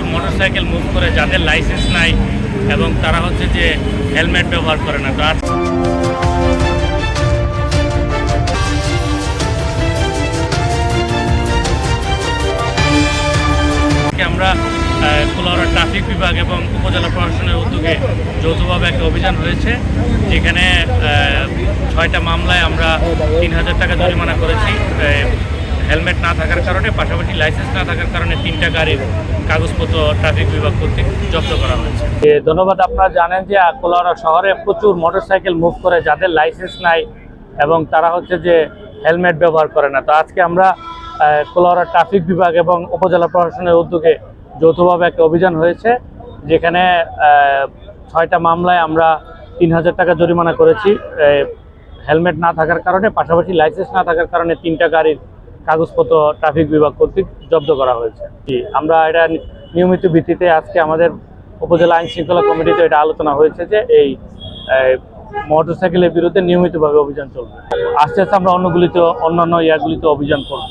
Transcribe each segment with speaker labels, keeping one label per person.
Speaker 1: প্রচুর motorcycle move করে, যাদের লাইসেন্স নাই এবং তারা হচ্ছে যে হেলমেট ব্যবহার করে না। তো আমরা কুলাউড়া ট্রাফিক বিভাগ এবং উপজেলা প্রশাসনের উদ্যোগে যৌথভাবে একটা অভিযান হয়েছে, যেখানে ছয়টা মামলায় আমরা তিন হাজার টাকা জরিমানা করেছি হেলমেট না থাকার কারণে, পাশাপাশি লাইসেন্স না থাকার কারণে তিনটা গাড়ির কাগজপত্র ট্রাফিক বিভাগ কর্তৃক জব্দ করা হয়েছে। ধন্যবাদ। আপনারা জানেন যে কুলাউড়া শহরে প্রচুর মোটরসাইকেল মুভ করে, যাদের লাইসেন্স নাই এবং তারা হচ্ছে যে হেলমেট ব্যবহার করে না। তো আজকে আমরা কুলাউড়া ট্রাফিক বিভাগ এবং উপজেলা প্রশাসনের উদ্যোগে যৌথভাবে একটা অভিযান হয়েছে, যেখানে ছয়টা মামলায় আমরা তিন হাজার টাকা জরিমানা করেছি। হেলমেট না থাকার কারণে, পাশাপাশি লাইসেন্স না থাকার কারণে তিনটা গাড়ির কাগজপত্র, ট্রাফিক বিভাগ কর্তৃক জব্দ করা হয়েছে। কি আমরা এটা নিয়মিত ভিত্তিতে আজকে আমাদের উপজেলা আইন শৃঙ্খলা কমিটিতে এটা আলোচনা হয়েছে যে এই মোটর সাইকেলের বিরুদ্ধে নিয়মিতভাবে অভিযান চলবে। আস্তে আস্তে আমরা অন্যগুলিতে, অন্যান্য ইয়াগুলিতে অভিযান করব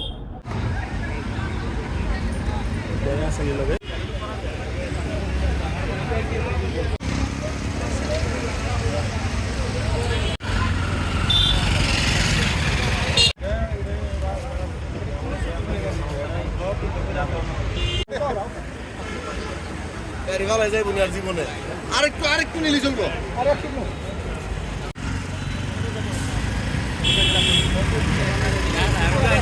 Speaker 2: গাড়ি ভালাই যাইব না আর জীবনে আরেকটু আরেকটু নিলি চলবো। গাড়ি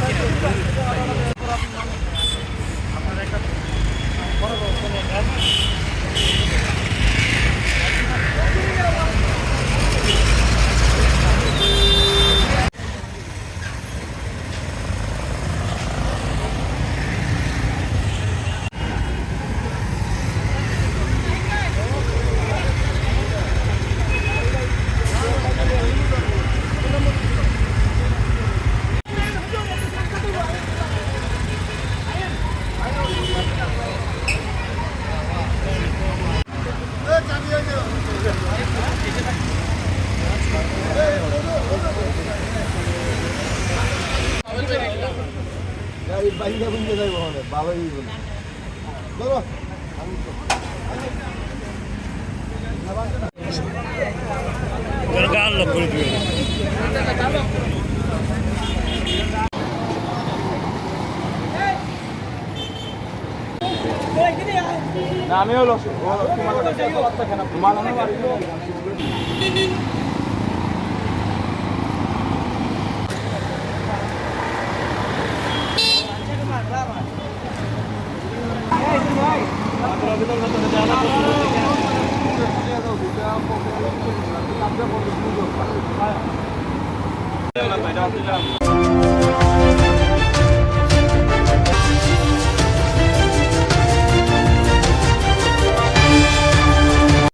Speaker 2: বাইরে বুঝতে যাইব হবে ভালোই বলে বলো
Speaker 1: গান লোক করে দিবে
Speaker 2: আমি হলো
Speaker 1: তোমার Thank you.